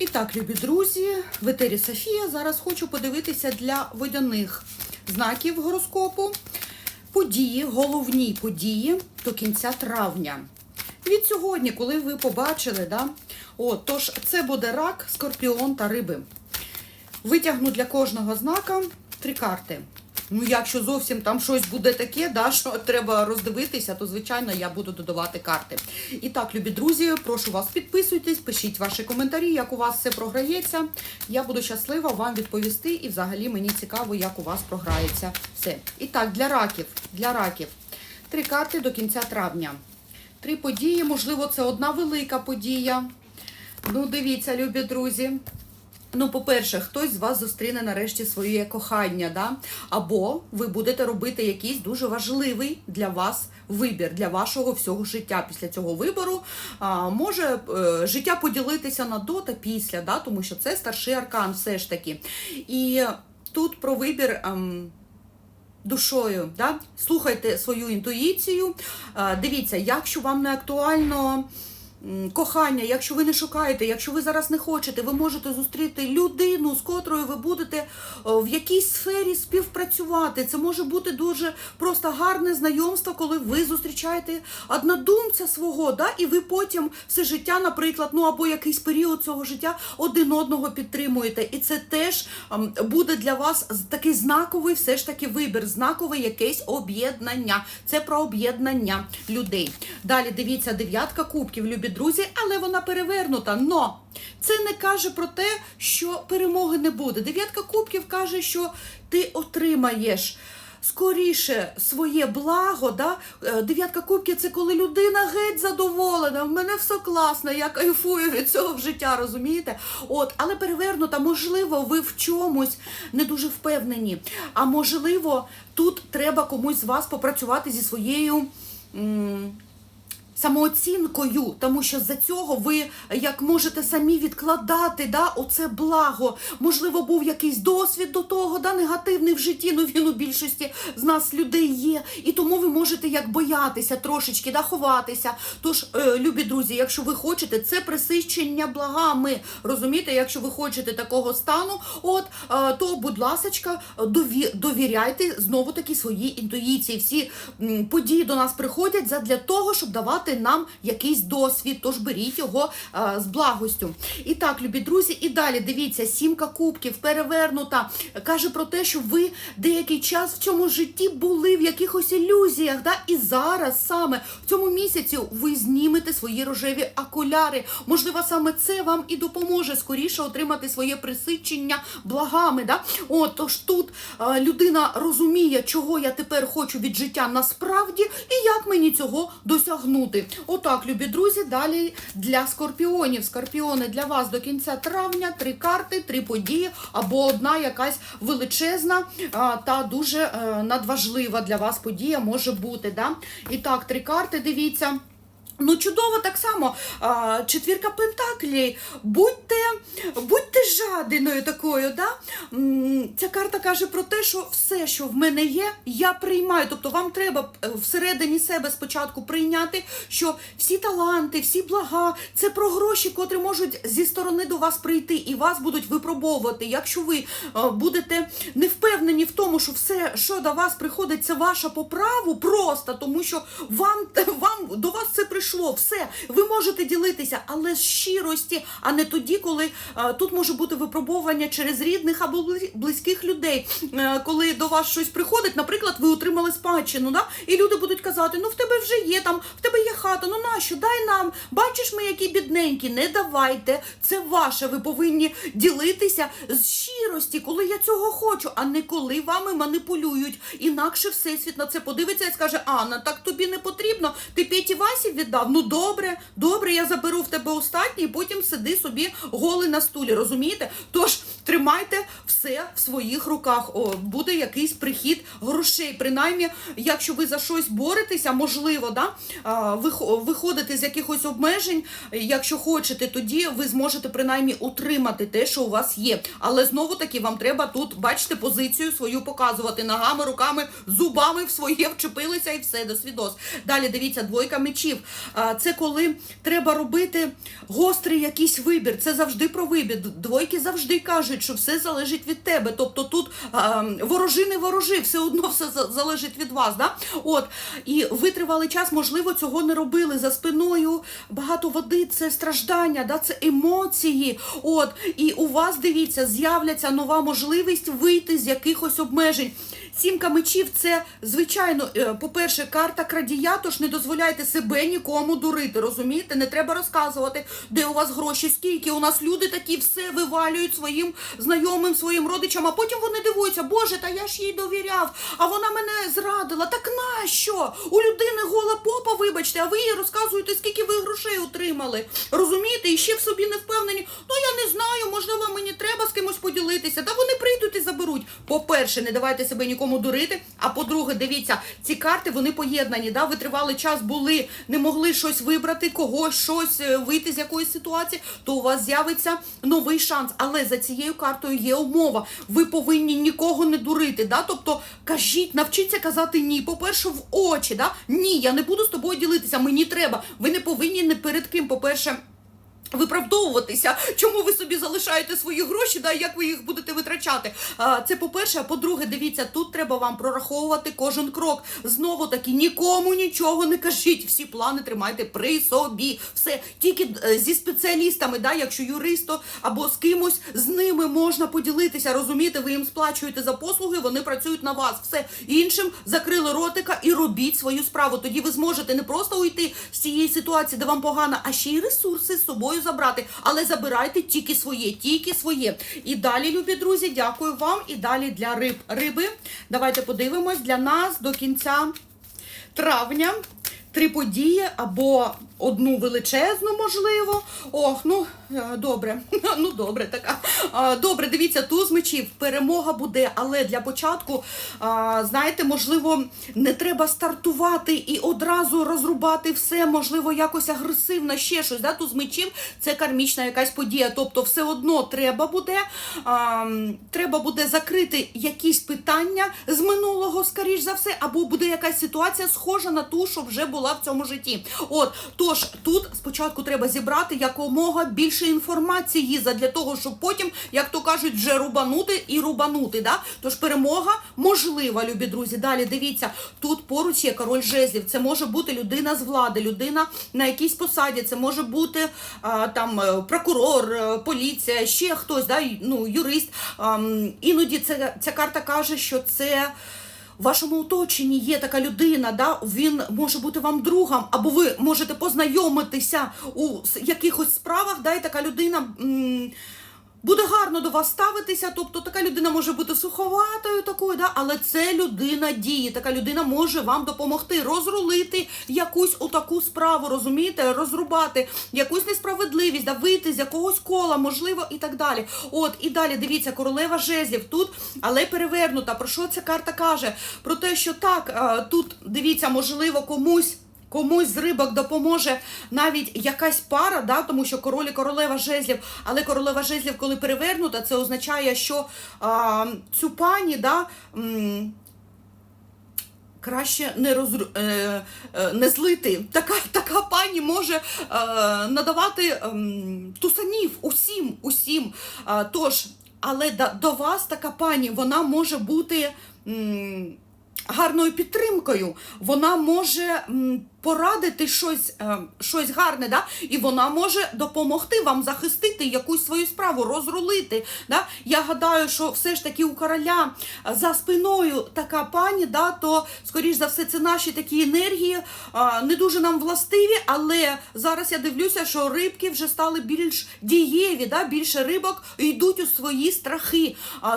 І так, любі друзі, в етері Софія. Зараз хочу подивитися для водяних знаків гороскопу події, головні події до кінця травня. Від сьогодні, коли ви побачили, да? О, тож це буде рак, скорпіон та риби. Витягну для кожного знака три карти. Ну, якщо зовсім там щось буде таке, да, що треба роздивитися, то звичайно я буду додавати карти. І так, любі друзі, прошу вас підписуйтесь, пишіть ваші коментарі, як у вас все програється. Я буду щаслива вам відповісти, і взагалі мені цікаво, як у вас програється все. І так, для раків, для раків. Три карти до кінця травня. Три події, можливо, це одна велика подія. Ну, дивіться, любі друзі. Ну, по-перше, хтось з вас зустріне нарешті своє кохання, да? або ви будете робити якийсь дуже важливий для вас вибір, для вашого всього життя. Після цього вибору а, може е, життя поділитися на до та після, да? тому що це старший аркан все ж таки. І тут про вибір. ем, Душою, да? слухайте свою інтуїцію. Е, Дивіться, якщо вам не актуально кохання, якщо ви не шукаєте, якщо ви зараз не хочете, ви можете зустріти людину, з котрою ви будете в якійсь сфері співпрацювати. Це може бути дуже просто гарне знайомство, коли ви зустрічаєте однодумця свого, да? і ви потім все життя, наприклад, ну або якийсь період цього життя один одного підтримуєте. І це теж ем, буде для вас такий знаковий все ж таки вибір, знакове якесь об'єднання. Це про об'єднання людей. Далі дивіться, дев'ятка кубків, любі друзі, але вона перевернута. Но це не каже про те, що перемоги не буде. Дев'ятка кубків каже, що ти отримаєш. Скоріше своє благо, да? Е, дев'ятка кубків це коли людина геть задоволена, в мене все класно, я кайфую від цього життя, розумієте? От, але перевернута, можливо, ви в чомусь не дуже впевнені. А можливо, тут треба комусь з вас попрацювати зі своєю. м, самооцінкою, тому що за цього ви як можете самі відкладати да, оце благо. Можливо, був якийсь досвід до того, да, негативний в житті, ну він у більшості з нас людей є. І тому ви можете як боятися трошечки, да, ховатися. Тож, е, любі друзі, якщо ви хочете, це присищення благами. Розумієте, якщо ви хочете такого стану, от, е, то, будь дові- довіряйте знову таки своїй інтуїції. Всі м, події до нас приходять задля того, щоб давати нам якийсь досвід. Тож беріть його е, з благостю. І так, любі друзі, і далі дивіться, сімка кубків перевернута. Каже про те, що ви деякий час в цьому житті були в якихось ілюзіях. Да? І зараз саме в цьому місяці ви знімете свої рожеві окуляри. Можливо, саме це вам і допоможе скоріше отримати своє присичення благами. Да? От, тож тут е, людина розуміє, чого я тепер хочу від життя насправді і як мені цього досягнути. Отак, любі друзі, далі для скорпіонів. Скорпіони для вас до кінця травня три карти, три події або одна якась величезна та дуже е, надважлива для вас подія може бути. Да? І так, три карти, дивіться. Ну, чудово так само. А, четвірка пентаклей. Будьте, будьте жадиною такою. Да? Ця карта каже про те, що все, що в мене є, я приймаю. Тобто вам треба е, всередині себе спочатку прийняти, що всі таланти, всі блага це про гроші, котрі можуть зі сторони до вас прийти і вас будуть випробовувати. Якщо ви е, будете не впевнені в тому, що все, що до вас приходить, це ваша по праву, просто тому що вам, вам до вас це прийшло. Все, ви можете ділитися, але з щирості, а не тоді, коли е, тут може бути випробовування через рідних або близьких людей. Е, коли до вас щось приходить, наприклад, ви отримали спадщину, да? і люди будуть казати: ну в тебе вже є там, в тебе є хата, ну нащо? Дай нам. Бачиш, ми які бідненькі, не давайте. Це ваше. Ви повинні ділитися з щирості, коли я цього хочу, а не коли вами маніпулюють. Інакше всесвіт на це подивиться і скаже: Анна, так тобі не потрібно. Ти Петі Васі віддав. Ну добре, добре, я заберу в тебе остатній, і потім сиди собі голий на стулі. Розумієте? Тож тримайте все в своїх руках. О, буде якийсь прихід грошей. Принаймні, якщо ви за щось боретеся, можливо, да, виходити з якихось обмежень. Якщо хочете, тоді ви зможете принаймні утримати те, що у вас є. Але знову таки вам треба тут, бачите, позицію свою показувати ногами, руками, зубами в своє вчепилися і все до свідос. Далі дивіться, двойка мечів. Це коли треба робити гострий якийсь вибір. Це завжди про вибір. Двойки завжди кажуть, що все залежить від тебе. Тобто тут а, ворожи не ворожи, все одно все залежить від вас. Да? От і ви тривалий час, можливо, цього не робили за спиною. Багато води це страждання, да? це емоції. От і у вас дивіться, з'являться нова можливість вийти з якихось обмежень. Сімка мечів це звичайно, е, по-перше, карта крадія, тож не дозволяйте себе нікому дурити. Розумієте? Не треба розказувати, де у вас гроші, скільки. У нас люди такі все вивалюють своїм знайомим, своїм родичам, а потім вони дивуються, Боже, та я ж їй довіряв, а вона мене зрадила. Так нащо? У людини гола попа, вибачте, а ви їй розказуєте, скільки ви грошей отримали. Розумієте? І ще в собі не впевнені. Ну я не знаю, можливо, мені треба з кимось поділитися. Та вони прийдуть і заберуть. По-перше, не давайте себе нікому дурити. А по-друге, дивіться, ці карти вони поєднані. Да? Ви тривалий час були, не могли щось вибрати, когось, щось е, вийти з якоїсь ситуації, то у вас з'явиться новий шанс. Але за цією картою є умова. Ви повинні нікого не дурити. Да? Тобто кажіть, навчіться казати ні. По-перше, в очі. Да? Ні, я не буду з тобою ділитися, мені треба. Ви не повинні не перед ким, по-перше. Виправдовуватися, чому ви собі залишаєте свої гроші, да, як ви їх будете витрачати. Це по-перше, а по-друге, дивіться, тут треба вам прораховувати кожен крок. Знову таки, нікому нічого не кажіть. Всі плани тримайте при собі. Все тільки е, зі спеціалістами, да, якщо юристо або з кимось, з ними можна поділитися. Розумієте, ви їм сплачуєте за послуги, вони працюють на вас. Все іншим закрили ротика і робіть свою справу. Тоді ви зможете не просто уйти з цієї ситуації, де вам погано, а ще й ресурси з собою забрати. Але забирайте тільки своє, тільки своє. І далі, любі друзі, дякую вам. І далі для риб. Риби. Давайте подивимось для нас до кінця травня. Три події або одну величезну, можливо. Ох, ну е, добре. Ну добре, така. Добре, дивіться, туз мечів. Перемога буде, але для початку, знаєте, можливо, не треба стартувати і одразу розрубати все, можливо, якось агресивно, ще щось. Да? Туз мечів це кармічна якась подія. Тобто, все одно треба буде, треба буде закрити якісь питання з минулого, скоріш за все, або буде якась ситуація схожа на ту, що вже була в цьому житті. От, тож тут спочатку треба зібрати якомога більше інформації задля того, щоб потім, як то кажуть, вже рубанути і рубанути. Да? Тож перемога можлива, любі друзі. Далі дивіться, тут поруч є король жезлів. Це може бути людина з влади, людина на якійсь посаді, це може бути а, там е, прокурор, е, поліція, ще хтось, да, ну, юрист. Ам, іноді це, ця карта каже, що це. В вашому оточенні є така людина, да? він може бути вам другом, або ви можете познайомитися у якихось справах, да? і така людина. м, Буде гарно до вас ставитися, тобто така людина може бути суховатою такою, да? але це людина дії. Така людина може вам допомогти розрулити якусь отаку справу, розумієте, розрубати якусь несправедливість, да? вийти з якогось кола, можливо, і так далі. От і далі дивіться, королева жезлів тут, але перевернута. Про що ця карта каже? Про те, що так, тут дивіться, можливо, комусь. Комусь з рибок допоможе навіть якась пара, да, тому що король і королева жезлів, але королева жезлів, коли перевернута, це означає, що а, цю пані да, м, краще не розру... е, е, не злити. Така, така пані може е, надавати ем, тусанів усім, усім. А, тож, але до вас така пані, вона може бути. м, гарною підтримкою. Вона може порадити щось, е, щось гарне, да? і вона може допомогти вам захистити якусь свою справу, розрулити. Да? Я гадаю, що все ж таки у короля е, за спиною така пані, да, то, скоріш за все, це наші такі енергії, е, не дуже нам властиві, але зараз я дивлюся, що рибки вже стали більш дієві, да? більше рибок йдуть у свої страхи.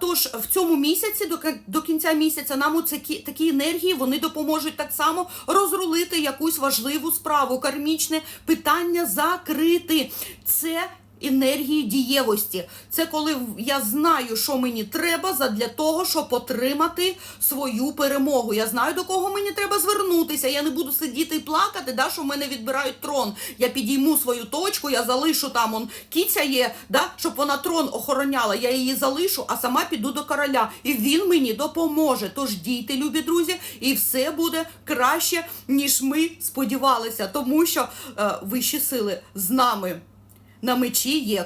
Тож в цьому місяці, до, кінця місяця, нам у такі, такі енергії вони допоможуть так само розрулити якусь важливу справу, кармічне питання закрити. Це енергії дієвості. Це коли я знаю, що мені треба для того, щоб отримати свою перемогу. Я знаю, до кого мені треба звернутися. Я не буду сидіти і плакати, да, що в мене відбирають трон. Я підійму свою точку, я залишу там он кіця є, да, щоб вона трон охороняла. Я її залишу, а сама піду до короля. І він мені допоможе. Тож дійте, любі друзі, і все буде краще, ніж ми сподівалися, тому що е, вищі сили з нами на мечі є.